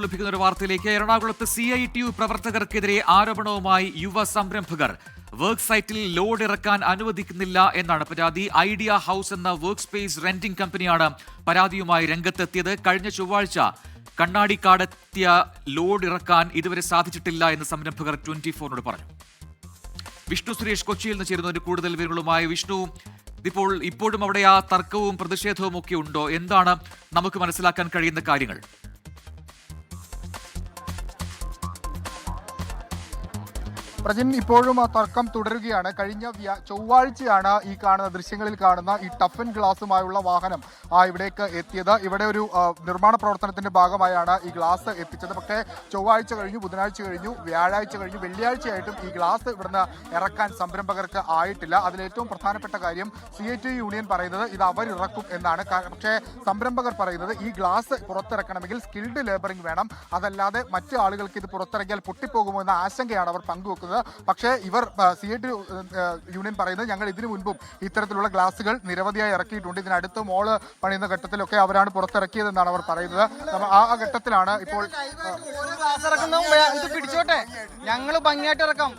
ലഭിക്കുന്ന ഒരു വാർത്തയിലേക്ക്. എറണാകുളത്ത് സി ഐ ടി യു പ്രവർത്തകർക്കെതിരെ ആരോപണവുമായി യുവ സംരംഭകർ. വർക്ക് സൈറ്റിൽ ലോഡ് ഇറക്കാൻ അനുവദിക്കുന്നില്ല എന്നാണ് പരാതി. ഐഡിയ ഹൗസ് എന്ന വർക്ക് സ്പേസ് റെന്റിംഗ് കമ്പനിയാണ് പരാതിയുമായി രംഗത്തെത്തിയത്. കഴിഞ്ഞ ചൊവ്വാഴ്ച കണ്ണാടിക്കാടെത്തിയ ലോഡ് ഇറക്കാൻ ഇതുവരെ സാധിച്ചിട്ടില്ല എന്ന് സംരംഭകർ ട്വന്റി ഫോറിനോട് പറഞ്ഞു. വിഷ്ണു സുരേഷ് കൊച്ചിയിൽ നിന്ന് ചേരുന്നതിന് കൂടുതൽ വിവരങ്ങളുമായി വിഷ്ണു ഇപ്പോൾ ഇപ്പോഴും അവിടെ ആ തർക്കവും പ്രതിഷേധവും ഒക്കെ ഉണ്ടോ? എന്താണ് നമുക്ക് മനസ്സിലാക്കാൻ കഴിയുന്ന കാര്യങ്ങൾ? പ്രജിൻ ഇപ്പോഴും ആ തർക്കം തുടരുകയാണ്. കഴിഞ്ഞ ചൊവ്വാഴ്ചയാണ് ഈ കാണുന്ന ദൃശ്യങ്ങളിൽ കാണുന്ന ഈ ടഫൻ ഗ്ലാസുമായുള്ള വാഹനം ആ ഇവിടേക്ക് എത്തിയത്. ഇവിടെ ഒരു നിർമ്മാണ പ്രവർത്തനത്തിന്റെ ഭാഗമായാണ് ഈ ഗ്ലാസ് എത്തിച്ചത്. പക്ഷേ ചൊവ്വാഴ്ച കഴിഞ്ഞു ബുധനാഴ്ച കഴിഞ്ഞു വ്യാഴാഴ്ച കഴിഞ്ഞു വെള്ളിയാഴ്ചയായിട്ടും ഈ ഗ്ലാസ് ഇവിടുന്ന് ഇറക്കാൻ സംരംഭകർക്ക് ആയിട്ടില്ല. അതിലേറ്റവും പ്രധാനപ്പെട്ട കാര്യം സി ഐ ടി യൂണിയൻ പറയുന്നത് ഇത് അവരിറക്കും എന്നാണ്. പക്ഷേ സംരംഭകർ പറയുന്നത് ഈ ഗ്ലാസ് പുറത്തിറക്കണമെങ്കിൽ സ്കിൽഡ് ലേബറിംഗ് വേണം. അതല്ലാതെ മറ്റു ആളുകൾക്ക് ഇത് പുറത്തിറക്കിയാൽ പൊട്ടിപ്പോകുമോ എന്ന ആശങ്കയാണ് അവർ പങ്കുവെക്കുന്നത്. പക്ഷേ ഇവർ സി എ ടി യൂണിയൻ പറയുന്നത് ഞങ്ങൾ ഇതിനു മുൻപും ഇത്തരത്തിലുള്ള ഗ്ലാസുകൾ നിരവധിയായി ഇറക്കിയിട്ടുണ്ട്. ഇതിനടുത്ത് മോൾ പണിയുന്ന ഘട്ടത്തിലൊക്കെ അവരാണ് പുറത്തിറക്കിയതെന്നാണ് അവർ പറയുന്നത്. ആ ഘട്ടത്തിലാണ് ഇപ്പോൾ പിടിച്ചോട്ടെ. ഞങ്ങൾ ഭംഗിയായിട്ട് ഇറക്കാം.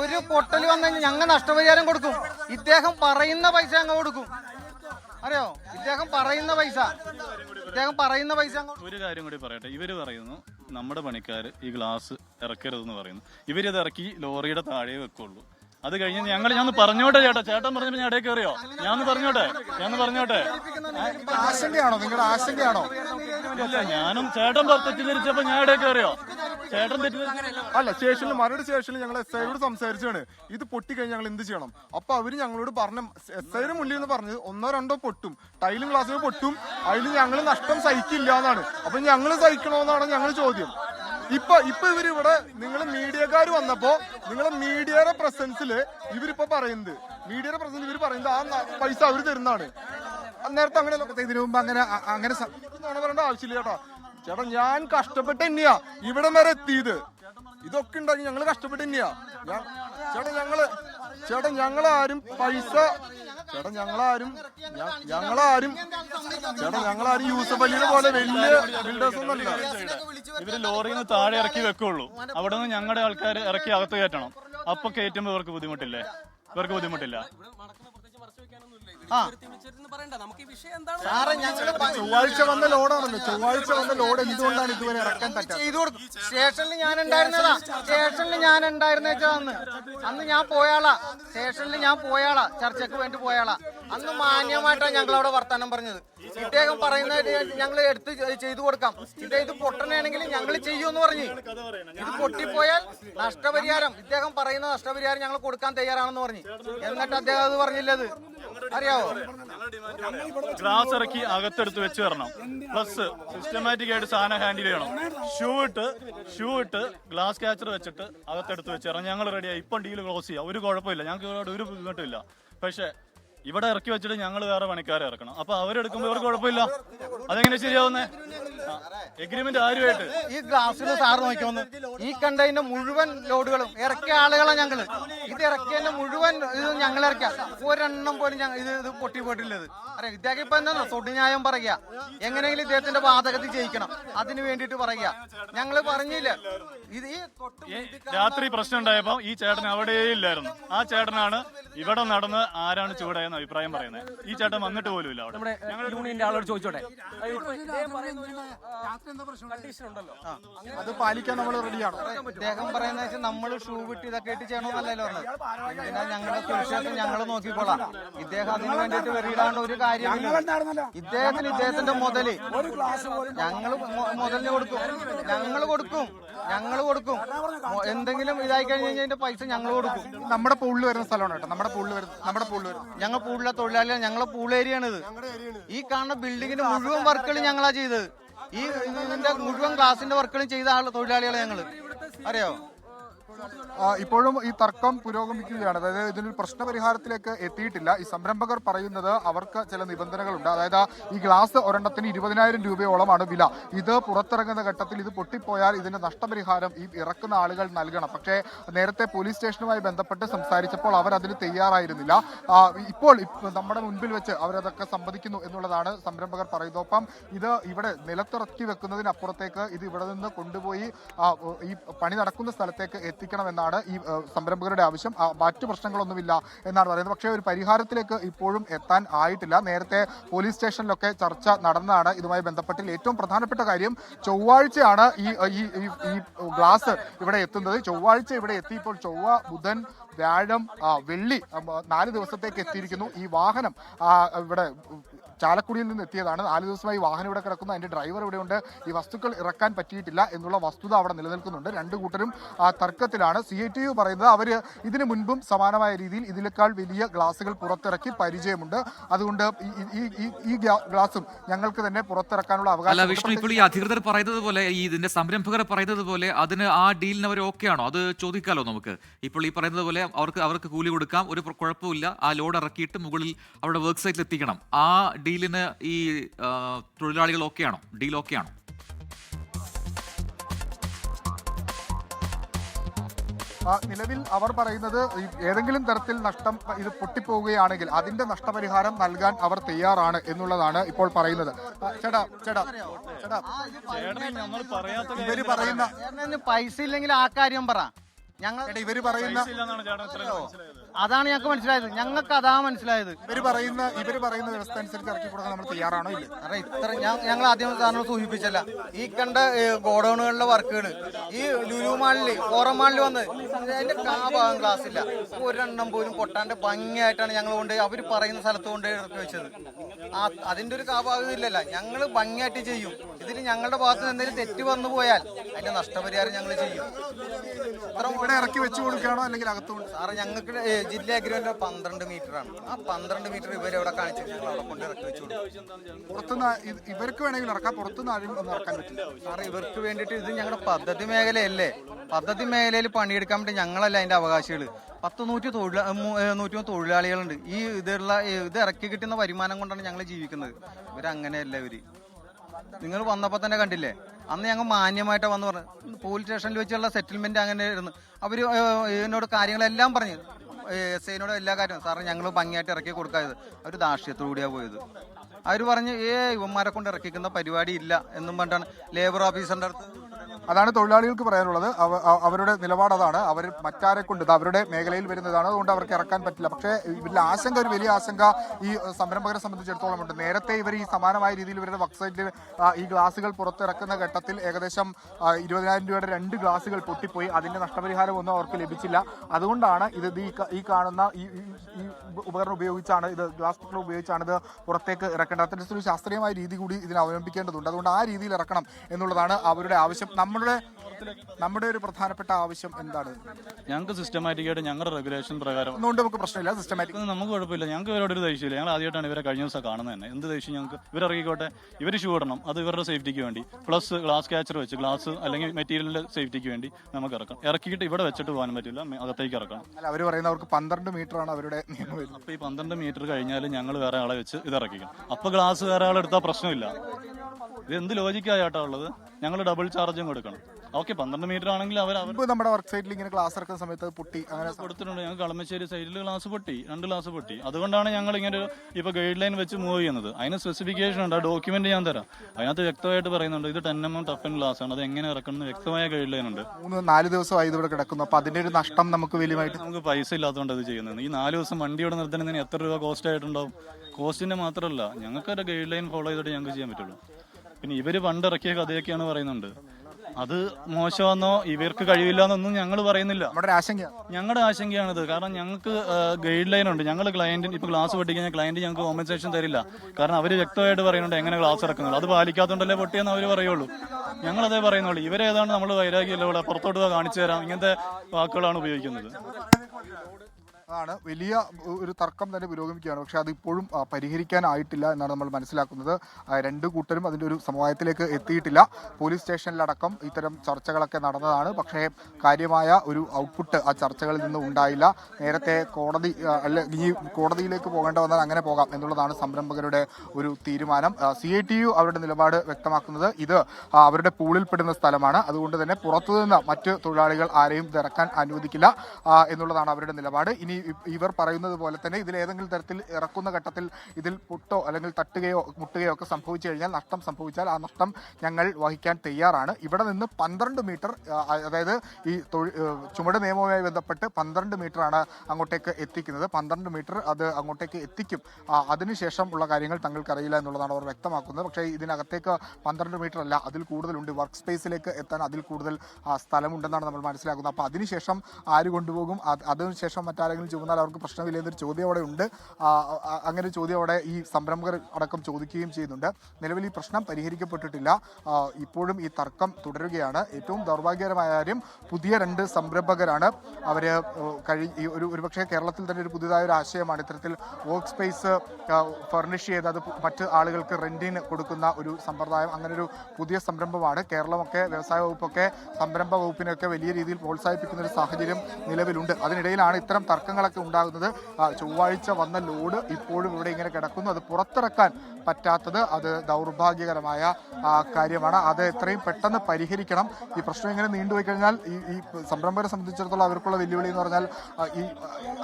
ഒരു പൊട്ടൽ വന്നു കഴിഞ്ഞാൽ ഞങ്ങൾ നഷ്ടപരിഹാരം കൊടുക്കും. ഇദ്ദേഹം പറയുന്ന പൈസ അങ്ങ് കൊടുക്കും. അറിയോ? ഇദ്ദേഹം പറയുന്ന പൈസ. ഇദ്ദേഹം പറയുന്ന പൈസ ഒരു കാര്യം കൂടി പറയട്ടെ. ഇവർ പറയുന്നു നമ്മുടെ പണിക്കാർ ഈ ഗ്ലാസ് ഇറക്കരുതെന്ന് പറയുന്നു. ഇവരിത് ഇറക്കി ലോറിയുടെ താഴെ വെക്കുള്ളൂ. അത് കഴിഞ്ഞ് ഞങ്ങൾ ഞാൻ പറഞ്ഞോട്ടെ ചേട്ടാ. ചേട്ടൻ പറഞ്ഞപ്പോ ഞാൻ ഇടയിൽ കയറിയോ? ഞാൻ പറഞ്ഞോട്ടെ. ഞാൻ പറഞ്ഞോട്ടെ. ആശങ്കയാണോ? നിങ്ങളുടെ ആശങ്കയാണോ? ഇല്ല ഞാനും ചേട്ടൻ തെറ്റിദ്ധരിച്ചപ്പോ ഞാൻ ഇടയിൽ കയറിയോ? അല്ല സ്റ്റേഷനിൽ മരട് സ്റ്റേഷനിൽ ഞങ്ങൾ എസ് ഐയോട് സംസാരിച്ചാണ്. ഇത് പൊട്ടിക്കഴിഞ്ഞ് ഞങ്ങൾ എന്ത് ചെയ്യണം? അപ്പൊ അവർ ഞങ്ങളോട് പറഞ്ഞ എസ് ഐയുടെ മുന്നിൽ നിന്ന് പറഞ്ഞത് ഒന്നോ രണ്ടോ പൊട്ടും. ടൈലും ഗ്ലാസ്സിൽ പൊട്ടും. അതിൽ ഞങ്ങൾ നഷ്ടം സഹിക്കില്ല എന്നാണ്. അപ്പൊ ഞങ്ങൾ സഹിക്കണോന്നാണ് ഞങ്ങൾ ചോദ്യം. ഇപ്പൊ ഇപ്പൊ ഇവർ ഇവിടെ നിങ്ങൾ മീഡിയക്കാർ വന്നപ്പോ നിങ്ങൾ മീഡിയയുടെ പ്രസൻസിൽ ഇവരിപ്പോ പറയുന്നത്. മീഡിയയുടെ പ്രസൻസിൽ ഇവർ പറയുന്നത് ആ പൈസ അവർ തരുന്നതാണ്. നേരത്തെ അങ്ങനെ ഇതിനു മുമ്പ് അങ്ങനെ അങ്ങനെ പറയേണ്ട ആവശ്യമില്ല ചേട്ടാ ചേട്ടാ ഞാൻ കഷ്ടപ്പെട്ട് തന്നെയാ ഇവിടം വരെ എത്തിയത്. ഇതൊക്കെ ഉണ്ടാക്കി ഞങ്ങൾ കഷ്ടപ്പെട്ട് തന്നെയാ. ചേട്ടാ ഞങ്ങൾ ചേട്ടാ ഞങ്ങളാരും പൈസ ചേട്ടാ ഞങ്ങളാരും ഞങ്ങളാരും ചേട്ടാ ഞങ്ങളാരും യൂസഫ് അലിയുടെ പോലെ വലിയ ബിൽഡേഴ്സ് ഒന്നും അല്ല. ഇവർ ലോറിയിൽ നിന്ന് താഴെ ഇറക്കി വെക്കുള്ളൂ. അവിടെ നിന്ന് ഞങ്ങളുടെ ആൾക്കാർ ഇറക്കി അകത്ത് കയറ്റണം. അപ്പൊ കയറ്റുമ്പോ ഇവർക്ക് ബുദ്ധിമുട്ടില്ലേ? ഇവർക്ക് ബുദ്ധിമുട്ടില്ല. സാറേ ഞങ്ങൾ ചൊവ്വാഴ്ച വന്ന ലോഡാണല്ലോ. ചൊവ്വാഴ്ച വന്ന ലോഡ് എന്തുകൊണ്ടാണ് ഇതുവരെ ഇറക്കാൻ പറ്റാത്തത്? സ്റ്റേഷനിൽ ഞാൻ ഉണ്ടായിരുന്നതാ സ്റ്റേഷനിൽ ഞാൻ ഉണ്ടായിരുന്നേച്ചാ അന്ന്. അന്ന് ഞാൻ പോയാളാ. സ്റ്റേഷനിൽ ഞാൻ പോയാളാ. ചർച്ചയ്ക്ക് വേണ്ടി പോയാളാ. അന്ന് മാന്യമായിട്ടാണ് ഞങ്ങൾ അവിടെ വർത്താനം പറഞ്ഞത്. ഇദ്ദേഹം പറയുന്നത് ഞങ്ങൾ എടുത്ത് ചെയ്തു കൊടുക്കാം. ഇദ്ദേഹം ഇത് പൊട്ടനാണെങ്കിൽ ഞങ്ങൾ ചെയ്യുമെന്ന് പറഞ്ഞു. ഇത് പൊട്ടിപ്പോയാൽ നഷ്ടപരിഹാരം. ഇദ്ദേഹം പറയുന്ന നഷ്ടപരിഹാരം ഞങ്ങൾ കൊടുക്കാൻ തയ്യാറാണെന്ന് പറഞ്ഞു. എന്നിട്ട് അദ്ദേഹം അത് പറഞ്ഞില്ലത്. അറിയാവോ? ഗ്ലാസ് ഇറക്കി അകത്തെടുത്ത് വെച്ച് തരണം പ്ലസ് സിസ്റ്റമാറ്റിക് ആയിട്ട് സാധനം ഹാൻഡിൽ ചെയ്യണം. ഷൂ ഇട്ട് ഷൂ ഇട്ട് ഗ്ലാസ് ക്യാച്ചർ വെച്ചിട്ട് അകത്തെടുത്ത് വെച്ച് തരണം ഞങ്ങൾ റെഡിയായി ഇപ്പം ഡീൽ ക്ലോസ് ചെയ്യാം. ഒരു കുഴപ്പമില്ല. ഞങ്ങൾക്ക് ഒരു ബുദ്ധിമുട്ടില്ല പക്ഷേ ഇവിടെ ഇറക്കി വെച്ചിട്ട് ഞങ്ങൾ വേറെ പണിക്കാരെ ഇറക്കണം. അപ്പൊ അവരെടുക്കുമ്പോൾ ഇവർക്ക് കുഴപ്പമില്ല. അതെങ്ങനെ ശരിയാവുന്നേ? എഗ്രിമെന്റ് ആരുമായിട്ട്? ഈ ഗ്ലാസ്സിൽ സാറ് നോക്കിയോന്ന്. ഈ കണ്ടതിന്റെ മുഴുവൻ ലോഡുകളും ഇറക്കിയ ആളുകളാണ് ഞങ്ങൾ. ഇത് ഇറക്കിയതിന്റെ മുഴുവൻ ഇത് ഞങ്ങൾ ഇറക്കിയ. ഒരെണ്ണം പോലും ഞങ്ങൾ ഇത് ഇത് പൊട്ടി പോയിട്ടില്ലത്. അറിയാം ഇദ്ദേഹം ഇപ്പൊ എന്താ തൊടിന്യായം പറയുക. എങ്ങനെയെങ്കിലും ഇദ്ദേഹത്തിന്റെ വാതകത്തിൽ ജയിക്കണം. അതിന് വേണ്ടിട്ട് പറയുക. ഞങ്ങൾ പറഞ്ഞില്ല. ഇത് ഈ രാത്രി പ്രശ്നം ഉണ്ടായപ്പോ ഈ ചേട്ടൻ അവിടെ ഇല്ലായിരുന്നു. ആ ചേട്ടനാണ് ഇവിടെ നടന്ന് ആരാണ് ചൂടായെന്ന് അഭിപ്രായം പറയുന്നത് ഈ ചേട്ടൻ വന്നിട്ട് പോലും ഇല്ല അവിടെ. നമ്മുടെ യൂണിയന്റെ ആളോട് ചോദിച്ചോട്ടെ? അത് പാലിക്കാൻ നമ്മൾ റെഡിയാണ് അദ്ദേഹം പറയുന്നത് വെച്ചാൽ നമ്മൾ ഷൂ വിട്ട് ഇതൊക്കെ ഇട്ട് ചെയ്യണമെന്നല്ലല്ലോ പറഞ്ഞത്. എന്തിനാ ഞങ്ങളുടെ സുരക്ഷയൊക്കെ ഞങ്ങൾ നോക്കിക്കോളാം. ഇദ്ദേഹം അതിന് വേണ്ടിയിട്ട് വെറിയിടാണ്ട് ഒരു കാര്യമില്ല. ഇദ്ദേഹത്തിന് ഇദ്ദേഹത്തിന്റെ മുതൽ ഞങ്ങൾ മുതലിന് കൊടുക്കും. ഞങ്ങൾ കൊടുക്കും. ഞങ്ങൾ കൊടുക്കും. എന്തെങ്കിലും ഇതായി കഴിഞ്ഞ് കഴിഞ്ഞാൽ അതിന്റെ പൈസ ഞങ്ങൾ കൊടുക്കും. നമ്മുടെ പൂളിൽ വരുന്ന സ്ഥലമാണ് കേട്ടോ. നമ്മുടെ പൂളിൽ വരുന്ന നമ്മുടെ പൂളിൽ വരുന്ന ഞങ്ങൾ പൂളിലെ തൊഴിലാളികൾ ഞങ്ങളെ പൂൾ ഏരിയയാണിത് ഈ കാണുന്ന ബിൽഡിങ്ങിന്റെ മുഴുവൻ വർക്കുകളും ഞങ്ങളാ ചെയ്തത്. ഈ ഇതിന്റെ മുഴുവൻ ക്ലാസിന്റെ വർക്കുകളും ചെയ്ത ആൾ തൊഴിലാളികളെ ഞങ്ങൾ. അറിയോ? ഇപ്പോഴും ഈ തർക്കം പുരോഗമിക്കുകയാണ്. അതായത് ഇതിനൊരു പ്രശ്നപരിഹാരത്തിലേക്ക് എത്തിയിട്ടില്ല. ഈ സംരംഭകർ പറയുന്നത് അവർക്ക് ചില നിബന്ധനകളുണ്ട്. അതായത് ഈ ഗ്ലാസ് ഒരെണ്ണത്തിന് ഇരുപതിനായിരം രൂപയോളമാണ് വില. ഇത് പുറത്തിറങ്ങുന്ന ഘട്ടത്തിൽ ഇത് പൊട്ടിപ്പോയാൽ ഇതിന്റെ നഷ്ടപരിഹാരം ഈ ഇറക്കുന്ന ആളുകൾ നൽകണം. പക്ഷേ നേരത്തെ പോലീസ് സ്റ്റേഷനുമായി ബന്ധപ്പെട്ട് സംസാരിച്ചപ്പോൾ അവർ അതിന് തയ്യാറായിരുന്നില്ല. ഇപ്പോൾ നമ്മുടെ മുൻപിൽ വെച്ച് അവരതൊക്കെ സമ്മതിക്കുന്നു എന്നുള്ളതാണ് സംരംഭകർ പറയുന്നത്. ഒപ്പം ഇത് ഇവിടെ നിലത്തിറക്കി വെക്കുന്നതിനപ്പുറത്തേക്ക് ഇത് ഇവിടെ നിന്ന് കൊണ്ടുപോയി ഈ പണി നടക്കുന്ന സ്ഥലത്തേക്ക് എത്തിക്കണമെന്നാണ് ഈ സംരംഭകരുടെ ആവശ്യം. മറ്റു പ്രശ്നങ്ങളൊന്നുമില്ല എന്നാണ് പറയുന്നത്. പക്ഷേ ഒരു പരിഹാരത്തിലേക്ക് ഇപ്പോഴും എത്താൻ ആയിട്ടില്ല. നേരത്തെ പോലീസ് സ്റ്റേഷനിലൊക്കെ ചർച്ച നടന്നതാണ്. ഇതുമായി ബന്ധപ്പെട്ട് ഏറ്റവും പ്രധാനപ്പെട്ട കാര്യം ചൊവ്വാഴ്ചയാണ് ഈ ഈ ഈ- ഗ്ലാസ് ഇവിടെ എത്തുന്നത്. ചൊവ്വാഴ്ച ഇവിടെ എത്തിയപ്പോൾ ചൊവ്വ ബുധൻ വ്യാഴം വെള്ളി നാല് ദിവസത്തേക്ക് എത്തിയിരിക്കുന്നു. ഈ വാഹനം ഇവിടെ ചാലക്കുടിയിൽ നിന്ന് എത്തിയതാണ്. നാല് ദിവസമായി വാഹനം ഇവിടെ കിടക്കുന്നു. അതിന്റെ ഡ്രൈവർ ഇവിടെയുണ്ട് ഈ വസ്തുക്കൾ ഇറക്കാൻ പറ്റിയിട്ടില്ല എന്നുള്ള വസ്തുത അവിടെ നിലനിൽക്കുന്നുണ്ട്. രണ്ടു കൂട്ടരും ആ തർക്കത്തിലാണ്. സി ഐ ടി യു പറയുന്നത് അവർ ഇതിനു മുൻപും സമാനമായ രീതിയിൽ ഇതിനേക്കാൾ വലിയ ഗ്ലാസുകൾ പുറത്തിറക്കി പരിചയമുണ്ട്. അതുകൊണ്ട് ഈ- ഗ്ലാസും ഞങ്ങൾക്ക് തന്നെ പുറത്തിറക്കാനുള്ള അവകാശം വിഷ്ണു ഇപ്പോൾ ഈ അധികൃതർ പറയുന്നത് പോലെ ഈ ഇതിന്റെ സംരംഭകർ പറയുന്നത് പോലെ അതിന് ആ ഡീലിന് അവർ ഓക്കെ ആണോ? അത് ചോദിക്കാലോ നമുക്ക്. ഇപ്പോൾ ഈ പറയുന്നത് പോലെ അവർക്ക് അവർക്ക് കൂലി കൊടുക്കാം. ഒരു കുഴപ്പമില്ല. ആ ലോഡ് ഇറക്കിയിട്ട് മുകളിൽ അവിടെ വർക്ക് സൈറ്റിൽ എത്തിക്കണം. ആ ഡീലിന് ഈ തൊഴിലാളികൾ ഓക്കെയാണോ ഡീൽ ഓക്കെയാണോ ആ, നിലവിൽ അവർ പറയുന്നത് ഏതെങ്കിലും തരത്തിൽ നഷ്ടം ഇത് പൊട്ടിപ്പോവുകയാണെങ്കിൽ അതിന്റെ നഷ്ടപരിഹാരം നൽകാൻ അവർ തയ്യാറാണ് എന്നുള്ളതാണ് ഇപ്പോൾ പറയുന്നത്. ചേട്ടാ ചേട്ടാ ഇവർ പറയുന്ന പൈസ ഇല്ലെങ്കിൽ ആ കാര്യം പറ. ഞങ്ങൾ ഇവർ പറയുന്ന അതാണ് ഞങ്ങൾക്ക് മനസ്സിലായത്. ഞങ്ങൾക്ക് അതാ മനസ്സിലായത്. ഇവർ പറയുന്ന ഇവർ പറയുന്ന വ്യവസ്ഥ അനുസരിച്ച് ഇറക്കി കൊടുക്കാൻ നമ്മൾ തയ്യാറാണോ ഇല്ല? കാരണം ഇത്ര ഞാൻ- ഞങ്ങൾ ആദ്യം സാധനങ്ങൾ സൂചിപ്പിച്ചല്ല. ഈ കണ്ട ഗോഡൌണുകളിലെ വർക്കുകൾ ഈ ലുലു മാളിൽ ഓറം മാളിൽ വന്ന് അതിന്റെ കാ ഭാഗം ഗ്ലാസ് ഇല്ല. ഒരെണ്ണം പോലും പൊട്ടാണ്ട് ഭംഗിയായിട്ടാണ് ഞങ്ങൾ കൊണ്ട് അവർ പറയുന്ന സ്ഥലത്ത് കൊണ്ട് ഇറക്കി വെച്ചത്. ആ അതിന്റെ ഒരു കാഭാഗം ഇല്ലല്ല. ഞങ്ങൾ ഭംഗിയായിട്ട് ചെയ്യും. ഇതിൽ ഞങ്ങളുടെ ഭാഗത്ത് നിന്ന് എന്തെങ്കിലും തെറ്റ് വന്നു പോയാൽ അതിന്റെ നഷ്ടപരിഹാരം ഞങ്ങൾ ചെയ്യും. ഇറക്കി വെച്ചു കൊടുക്കുകയാണോ അല്ലെങ്കിൽ അകത്തുകൊണ്ട് സാറ് ഞങ്ങൾക്ക് ജില്ലാ അഗ്രിമെന്റ് പന്ത്രണ്ട് മീറ്റർ ആണ് ആ പന്ത്രണ്ട് മീറ്റർ ഇവർ കാണിച്ചു ഞങ്ങൾ അവിടെ കൊണ്ട് ഇറക്കി വെച്ചു പുറത്തുനിന്ന് ഇവർക്ക് വേണമെങ്കിൽ ഇറക്കാം. പുറത്തുനിന്ന് ആരും ഒന്നും ഇറക്കാൻ പറ്റില്ല. സാറേ ഇവർക്ക് വേണ്ടിയിട്ട് ഇത് ഞങ്ങളുടെ പദ്ധതി മേഖലയല്ലേ? പദ്ധതി മേഖലയിൽ പണിയെടുക്കാൻ വേണ്ടി ഞങ്ങളല്ല അതിന്റെ അവകാശികൾ പത്ത് നൂറ്റി തൊഴിലാ നൂറ്റി തൊഴിലാളികളുണ്ട്. ഈ ഇതിലുള്ള ഇത് ഇറക്കി കിട്ടുന്ന വരുമാനം കൊണ്ടാണ് ഞങ്ങൾ ജീവിക്കുന്നത്. ഇവരങ്ങനെയല്ല ഇവർ. നിങ്ങൾ വന്നപ്പോൾ തന്നെ കണ്ടില്ലേ? അന്ന് ഞങ്ങൾ മാന്യമായിട്ട് വന്ന് പറഞ്ഞു. പോലീസ് സ്റ്റേഷനിൽ വെച്ചുള്ള സെറ്റിൽമെന്റ് അങ്ങനെ ഇരുന്ന് അവർ എന്നോട് കാര്യങ്ങളെല്ലാം പറഞ്ഞു. എസ് ഐനോട് എല്ലാ കാര്യവും. സാറേ ഞങ്ങൾ ഭംഗിയായിട്ട് ഇറക്കി കൊടുക്കാത് അവർ ദാക്ഷ്യത്തോടുകൂടിയാണ് പോയത്. അവർ പറഞ്ഞ് ഏ ഇവന്മാരെ കൊണ്ട് ഇറക്കിക്കുന്ന പരിപാടി ഇല്ല എന്നും പറഞ്ഞിട്ടാണ്. ലേബർ ഓഫീസറിന്റെ അടുത്ത് അതാണ് തൊഴിലാളികൾക്ക് പറയാനുള്ളത്. അവരുടെ നിലപാട് അതാണ്. അവർ മറ്റാരെ കൊണ്ട് അവരുടെ മേഖലയിൽ വരുന്നതാണ്. അതുകൊണ്ട് അവർക്ക് ഇറക്കാൻ പറ്റില്ല. പക്ഷേ ഇവരുടെ ആശങ്ക ഒരു വലിയ ആശങ്ക ഈ സംരംഭകരെ സംബന്ധിച്ചിടത്തോളം ഉണ്ട്. നേരത്തെ ഇവർ ഈ സമാനമായ രീതിയിൽ ഇവരുടെ വെബ്സൈറ്റിൽ ഈ ഗ്ലാസുകൾ പുറത്തിറക്കുന്ന ഘട്ടത്തിൽ ഏകദേശം ഇരുപതിനായിരം രൂപയുടെ രണ്ട് ഗ്ലാസുകൾ പൊട്ടിപ്പോയി. അതിന്റെ നഷ്ടപരിഹാരം ഒന്നും അവർക്ക് ലഭിച്ചില്ല. അതുകൊണ്ടാണ് ഇത് ഈ കാണുന്ന ഈ ഉപകരണം ഉപയോഗിച്ചാണ് ഇത് ഗ്ലാസ് ബോട്ടിൽ ഉപയോഗിച്ചാണ് ഇത് പുറത്തേക്ക് ഇറക്കേണ്ടത്. അത്തരത്തിൽ ഒരു ശാസ്ത്രീയമായ രീതി കൂടി ഇതിന് അവലംബിക്കേണ്ടതുണ്ട്. അതുകൊണ്ട് ആ രീതിയിൽ ഇറക്കണം എന്നുള്ളതാണ് അവരുടെ ആവശ്യം. നമ്മുടെ നമ്മുടെ ഒരു പ്രധാനപ്പെട്ട ആവശ്യം എന്താണ്? ഞങ്ങൾക്ക് സിസ്റ്റമാറ്റിക് ആയിട്ട് ഞങ്ങളുടെ റെഗുലേഷൻ പ്രകാരം അതുകൊണ്ട് നമുക്ക് പ്രശ്നമില്ല സിസ്റ്റമാറ്റിക് നമുക്ക് കുഴപ്പമില്ല. ഞങ്ങൾക്ക് ഇവരോട് ഒരു ദേഷ്യമില്ല. ഞങ്ങൾ ആദ്യമായിട്ടാണ് ഇവരെ കഴിഞ്ഞ ദിവസം കാണുന്നത് തന്നെ. എന്ത് ദേഷ്യം ഞങ്ങൾക്ക്? ഇവരിറങ്ങിക്കോട്ടെ ഇവർ ഷൂ ഇടണം. അത് ഇവരുടെ സേഫ്റ്റിക്ക് വേണ്ടി. പ്ലസ് ഗ്ലാസ് ക്യാച്ചർ വെച്ച് ഗ്ലാസ് അല്ലെങ്കിൽ മെറ്റീരിയലിന്റെ സേഫ്റ്റിക്ക് വേണ്ടി നമുക്ക് ഇറക്കാം ഇറക്കിയിട്ട് ഇവിടെ വെച്ചിട്ട് പോകാൻ പറ്റില്ല. അകത്തേക്ക് ഇറക്കണം. അല്ല അവർ പറയുന്ന അവർക്ക് പന്ത്രണ്ട് മീറ്റർ ആണ് അവരുടെ നിയമം അപ്പോൾ ഈ പന്ത്രണ്ട് മീറ്റർ കഴിഞ്ഞാൽ ഞങ്ങൾ വേറെ ആളെ വെച്ച് ഇത് ഇറക്കിക്കണം. അപ്പോൾ ഗ്ലാസ് വേറെ ആളെടുത്താൽ പ്രശ്നമില്ല. ഇത് എന്ത് ലോജിക്കായിട്ടാ ഉള്ളത്? ഞങ്ങൾ ഡബിൾ ചാർജും കൊടുക്കണം. ഓക്കെ പന്ത്രണ്ട് മീറ്റർ ആണെങ്കിൽ അവർ അവർ മുമ്പ് നമ്മുടെ വർക്ക് സൈറ്റിൽ ഇങ്ങനെ ക്ലാസ് ഇറക്കുന്ന സമയത്ത് പൊട്ടി അങ്ങനെ കൊടുത്തിട്ടുണ്ട്. ഞങ്ങൾ കളമശ്ശേരി സൈഡിൽ ക്ലാസ് പൊട്ടി രണ്ട് ക്ലാസ് പൊട്ടി. അതുകൊണ്ടാണ് ഞങ്ങൾ ഇങ്ങനെ ഒരു ഇപ്പൊ ഗൈഡ് ലൈൻ വെച്ച് മൂവ് ചെയ്യുന്നത്. അതിന് സ്പെസിഫിക്കേഷൻ ഉണ്ട്. ആ ഡോക്യുമെന്റ് ഞാൻ തരാം. അതിനകത്ത് വ്യക്തമായിട്ട് പറയുന്നുണ്ട്. ഇത് ten M M toughen glass ആണ്. അത് എങ്ങനെ ഇറക്കണം വ്യക്തമായ ഗൈഡ് ലൈൻ ഉണ്ട്. മൂന്ന് നാല് ദിവസം ഇത് ഇവിടെ കിടക്കുന്നു. അപ്പൊ അതിന്റെ ഒരു നഷ്ടം നമുക്ക് വലിയമായിട്ട് നമുക്ക് പൈസ ഇല്ലാത്തതുകൊണ്ട് അത് ചെയ്യുന്നത്. ഈ നാല് ദിവസം വണ്ടി നിർത്തണമെങ്കിൽ എത്ര രൂപ കോസ്റ്റ് ആയിട്ടുണ്ടാവും? കോസ്റ്റിന്റെ മാത്രമല്ല ഞങ്ങൾക്ക് ഒരു ഗൈഡ് ലൈൻ ഫോളോ ചെയ്തിട്ട് ഞങ്ങൾക്ക് ചെയ്യാൻ പറ്റുള്ളൂ. പിന്നെ ഇവർ പണ്ട് ഇറക്കിയ കഥയൊക്കെയാണ് പറയുന്നുണ്ട്. അത് മോശമെന്നോ ഇവർക്ക് കഴിവില്ല എന്നൊന്നും ഞങ്ങൾ പറയുന്നില്ല. നമ്മുടെ ആശങ്ക. ഞങ്ങളുടെ ആശങ്കയാണിത്. കാരണം ഞങ്ങൾക്ക് ഗൈഡ് ലൈൻ ഉണ്ട് ഞങ്ങൾ ക്ലയന്റിന് ഇപ്പൊ ക്ലാസ് പഠിക്കുന്ന ക്ലയന്റ് ഞങ്ങൾക്ക് കോമ്പൻസേഷൻ തരില്ല. കാരണം അവർ വ്യക്തമായിട്ട് പറയുന്നുണ്ട് എങ്ങനെ ക്ലാസ് ഇറക്കുന്നത്. അത് പാലിക്കാത്തതുകൊണ്ടല്ലേ പൊട്ടിയെന്ന് അവർ പറയുള്ളൂ. ഞങ്ങൾ അതേ പറയുന്നുള്ളൂ. ഇവരേതാണ് നമ്മൾ വൈരാഗ്യമല്ല ഇവിടെ പുറത്തോട്ട് കാണിച്ചു തരാം. ഇങ്ങനത്തെ വാക്കുകളാണ് ഉപയോഗിക്കുന്നത്. അതാണ് വലിയ ഒരു തർക്കം തന്നെ പുരോഗമിക്കുകയാണ്. പക്ഷേ അതിപ്പോഴും പരിഹരിക്കാനായിട്ടില്ല എന്നാണ് നമ്മൾ മനസ്സിലാക്കുന്നത്. രണ്ട് കൂട്ടരും അതിന്റെ ഒരു സമവായത്തിലേക്ക് എത്തിയിട്ടില്ല. പോലീസ് സ്റ്റേഷനിലടക്കം ഇത്തരം ചർച്ചകളൊക്കെ നടന്നതാണ്. പക്ഷേ കാര്യമായ ഒരു ഔട്ട്പുട്ട് ആ ചർച്ചകളിൽ നിന്ന് ഉണ്ടായില്ല. നേരത്തെ കോടതി അല്ല ഇനി കോടതിയിലേക്ക് പോകേണ്ട വന്നാൽ അങ്ങനെ പോകാം എന്നുള്ളതാണ് സംരംഭകരുടെ ഒരു തീരുമാനം. സി ഐ ടി യു അവരുടെ നിലപാട് വ്യക്തമാക്കുന്നത് ഇത് അവരുടെ പൂളിൽപ്പെടുന്ന സ്ഥലമാണ്. അതുകൊണ്ട് തന്നെ പുറത്തുനിന്ന് മറ്റ് തൊഴിലാളികൾ ആരെയും ഇറക്കാൻ അനുവദിക്കില്ല എന്നുള്ളതാണ് അവരുടെ നിലപാട്. ഇനി ഇവർ പറയുന്നത് പോലെ തന്നെ ഇതിൽ ഏതെങ്കിലും തരത്തിൽ ഇറക്കുന്ന ഘട്ടത്തിൽ ഇതിൽ പൊട്ടോ അല്ലെങ്കിൽ തട്ടുകയോ മുട്ടുകയോ ഒക്കെ സംഭവിച്ചു കഴിഞ്ഞാൽ നഷ്ടം സംഭവിച്ചാൽ ആ നഷ്ടം ഞങ്ങൾ വഹിക്കാൻ തയ്യാറാണ്. ഇവിടെ നിന്ന് പന്ത്രണ്ട് മീറ്റർ അതായത് ഈ ചുമട് നിയമവുമായി ബന്ധപ്പെട്ട് പന്ത്രണ്ട് മീറ്റർ ആണ് അങ്ങോട്ടേക്ക് എത്തിക്കുന്നത്. പന്ത്രണ്ട് മീറ്റർ അത് അങ്ങോട്ടേക്ക് എത്തിക്കും. അതിനുശേഷം ഉള്ള കാര്യങ്ങൾ തങ്ങൾക്ക് അറിയില്ല എന്നുള്ളതാണ് അവർ വ്യക്തമാക്കുന്നത്. പക്ഷേ ഇതിനകത്തേക്ക് പന്ത്രണ്ട് മീറ്റർ അല്ല അതിൽ കൂടുതലുണ്ട്. വർക്ക് സ്പേസിലേക്ക് എത്താൻ അതിൽ കൂടുതൽ സ്ഥലമുണ്ടെന്നാണ് നമ്മൾ മനസ്സിലാക്കുന്നത്. അപ്പോൾ അതിനുശേഷം ആര് കൊണ്ടുപോകും? അത് അതിനുശേഷം മറ്റാരെങ്കിലും ചുമന്നാൽ അവർക്ക് പ്രശ്നമില്ല എന്നൊരു ചോദ്യം അവിടെ ഉണ്ട്. അങ്ങനെ ചോദ്യം അവിടെ ഈ സംരംഭകർ അടക്കം ചോദിക്കുകയും ചെയ്യുന്നുണ്ട്. നിലവിൽ ഈ പ്രശ്നം പരിഹരിക്കപ്പെട്ടിട്ടില്ല. ഇപ്പോഴും ഈ തർക്കം തുടരുകയാണ്. ഏറ്റവും ദൗർഭാഗ്യകരമായ കാര്യം പുതിയ രണ്ട് സംരംഭകരാണ്. അവർ കഴി ഒരു ഒരുപക്ഷെ കേരളത്തിൽ തന്നെ ഒരു പുതിയതായ ഒരു ആശയമാണ്. ഇത്തരത്തിൽ വർക്ക് സ്പേസ് ഫർണിഷ് ചെയ്ത് അത് മറ്റ് ആളുകൾക്ക് റെന്റിന് കൊടുക്കുന്ന ഒരു സമ്പ്രദായം അങ്ങനെ ഒരു പുതിയ സംരംഭമാണ്. കേരളമൊക്കെ വ്യവസായ വകുപ്പൊക്കെ സംരംഭ വകുപ്പിനൊക്കെ വലിയ രീതിയിൽ പ്രോത്സാഹിപ്പിക്കുന്ന ഒരു സാഹചര്യം നിലവിലുണ്ട്. അതിനിടയിലാണ് ഇത്തരം തർക്കങ്ങളൊക്കെ ഉണ്ടാകുന്നത്. ചൊവ്വാഴ്ച വന്ന ലോഡ് ഇപ്പോഴും ഇവിടെ ഇങ്ങനെ കിടക്കുന്നു. അത് പുറത്തിറക്കാൻ പറ്റാത്തത് അത് ദൗർഭാഗ്യകരമായ കാര്യമാണ്. അത് എത്രയും പെട്ടെന്ന് പരിഹരിക്കണം. ഈ പ്രശ്നം ഇങ്ങനെ നീണ്ടുപോയി കഴിഞ്ഞാൽ ഈ ഈ സംരംഭകരെ സംബന്ധിച്ചിടത്തോളം അവർക്കുള്ള വെല്ലുവിളി എന്ന് പറഞ്ഞാൽ ഈ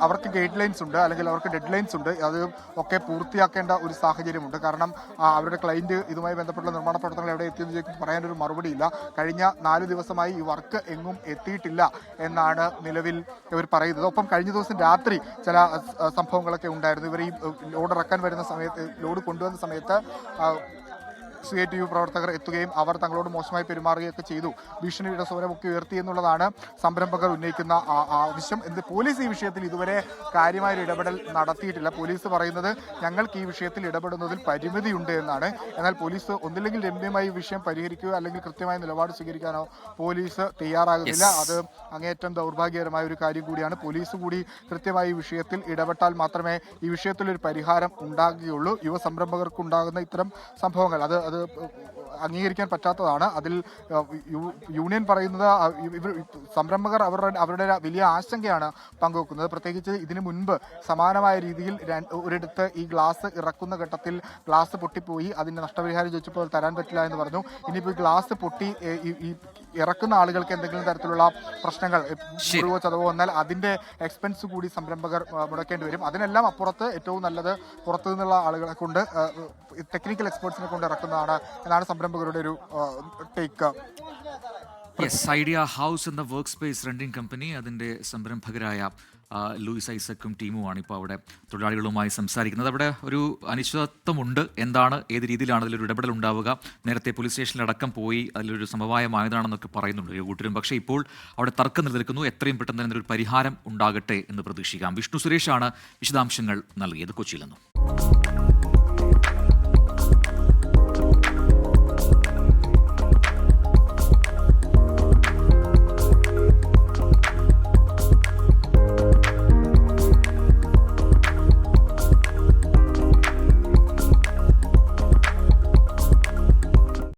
അവർക്ക് ഗൈഡ് ലൈൻസ് ഉണ്ട് അല്ലെങ്കിൽ അവർക്ക് ഡെഡ് ലൈൻസ് ഉണ്ട്. അത് ഒക്കെ പൂർത്തിയാക്കേണ്ട ഒരു സാഹചര്യമുണ്ട്. കാരണം അവരുടെ ക്ലൈന്റ് ഇതുമായി ബന്ധപ്പെട്ട നിർമ്മാണ പ്രവർത്തനങ്ങൾ എവിടെ എത്തിയെന്ന് പറയാനൊരു മറുപടിയില്ല. കഴിഞ്ഞ നാല് ദിവസമായി ഈ വർക്ക് എങ്ങും എത്തിയിട്ടില്ല എന്നാണ് നിലവിൽ ഇവർ പറയുന്നത്. ഒപ്പം കഴിഞ്ഞ ദിവസം രാത്രി ചില സംഭവങ്ങളൊക്കെ ഉണ്ടായിരുന്നു. ഇവർ ഈ ലോഡ് ഇറക്കാൻ വരുന്ന സമയത്ത് ലോഡ് കൊണ്ടുവന്ന സമയത്ത് സി ഐ ടി യു പ്രവർത്തകർ എത്തുകയും അവർ തങ്ങളോട് മോശമായി പെരുമാറുകയൊക്കെ ചെയ്തു. ഭീഷണിയുടെ സ്വരമൊക്കെ ഉയർത്തി എന്നുള്ളതാണ് സംരംഭകർ ഉന്നയിക്കുന്ന ആവശ്യം എന്ത് പോലീസ് ഈ വിഷയത്തിൽ ഇതുവരെ കാര്യമായ ഒരു ഇടപെടൽ നടത്തിയിട്ടില്ല. പോലീസ് പറയുന്നത് ഞങ്ങൾക്ക് ഈ വിഷയത്തിൽ ഇടപെടുന്നതിൽ പരിമിതിയുണ്ട് എന്നാണ്. എന്നാൽ പോലീസ് ഒന്നില്ലെങ്കിൽ രമ്യമായി വിഷയം പരിഹരിക്കുകയോ അല്ലെങ്കിൽ കൃത്യമായ നിലപാട് സ്വീകരിക്കാനോ പോലീസ് തയ്യാറാകുന്നില്ല. അത് അങ്ങേയറ്റം ദൗർഭാഗ്യകരമായ ഒരു കാര്യം കൂടിയാണ്. പോലീസ് കൂടി കൃത്യമായി ഈ വിഷയത്തിൽ ഇടപെട്ടാൽ മാത്രമേ ഈ വിഷയത്തിൽ ഒരു പരിഹാരം ഉണ്ടാകുകയുള്ളൂ. യുവ സംരംഭകർക്ക് ഉണ്ടാകുന്ന ഇത്തരം സംഭവങ്ങൾ. അത് അത് Obrigado. eu, eh, അംഗീകരിക്കാൻ പറ്റാത്തതാണ്. അതിൽ യൂണിയൻ പറയുന്നത് ഇവർ സംരംഭകർ അവരുടെ അവരുടെ വലിയ ആശങ്കയാണ് പങ്കുവെക്കുന്നത്. പ്രത്യേകിച്ച് ഇതിനു മുൻപ് സമാനമായ രീതിയിൽ ഒരിടത്ത് ഈ ഗ്ലാസ് ഇറക്കുന്ന ഘട്ടത്തിൽ ഗ്ലാസ് പൊട്ടിപ്പോയി അതിന്റെ നഷ്ടപരിഹാരം ചോദിച്ചപ്പോൾ തരാൻ പറ്റില്ല എന്ന് പറഞ്ഞു. ഇനിയിപ്പോൾ ഈ ഗ്ലാസ് പൊട്ടി ഈ- ഇറക്കുന്ന ആളുകൾക്ക് എന്തെങ്കിലും തരത്തിലുള്ള പ്രശ്നങ്ങൾ. മുറിവോ ചതവോ വന്നാൽ അതിന്റെ എക്സ്പെൻസ് കൂടി സംരംഭകർ മുടക്കേണ്ടി വരും. അതിനെല്ലാം അപ്പുറത്ത് ഏറ്റവും നല്ലത് പുറത്തു നിന്നുള്ള ആളുകളെ കൊണ്ട് ടെക്നിക്കൽ എക്സ്പേർട്സിനെ കൊണ്ട് ഇറക്കുന്നതാണ് എന്നാണ് സംരംഭകരുടെ ഒരു ടേക്ക് യെസ് ഐഡിയ ഹൗസ് എന്ന വർക്ക് സ്പേസ് റെന്റിംഗ് കമ്പനി അതിന്റെ സംരംഭകരായ ലൂയിസ് ഐസക്കും ടീമുമാണ് ഇപ്പോൾ അവിടെ തൊഴിലാളികളുമായി സംസാരിക്കുന്നത്. അവിടെ ഒരു അനിശ്ചിതത്വമുണ്ട്. എന്താണ് ഏത് രീതിയിലാണ് അതിലൊരു ഇടപെടൽ ഉണ്ടാവുക? നേരത്തെ പോലീസ് സ്റ്റേഷനിലടക്കം പോയി അതിലൊരു സമവായമായതാണെന്നൊക്കെ പറയുന്നുണ്ട് കൂട്ടരും. പക്ഷേ ഇപ്പോൾ അവിടെ തർക്കം നിലനിൽക്കുന്നു. എത്രയും പെട്ടെന്ന് തന്നെ ഒരു പരിഹാരം ഉണ്ടാകട്ടെ എന്ന് പ്രതീക്ഷിക്കാം. വിഷ്ണു സുരേഷാണ് വിശദാംശങ്ങൾ നൽകിയത് കൊച്ചിയിൽ നിന്നും.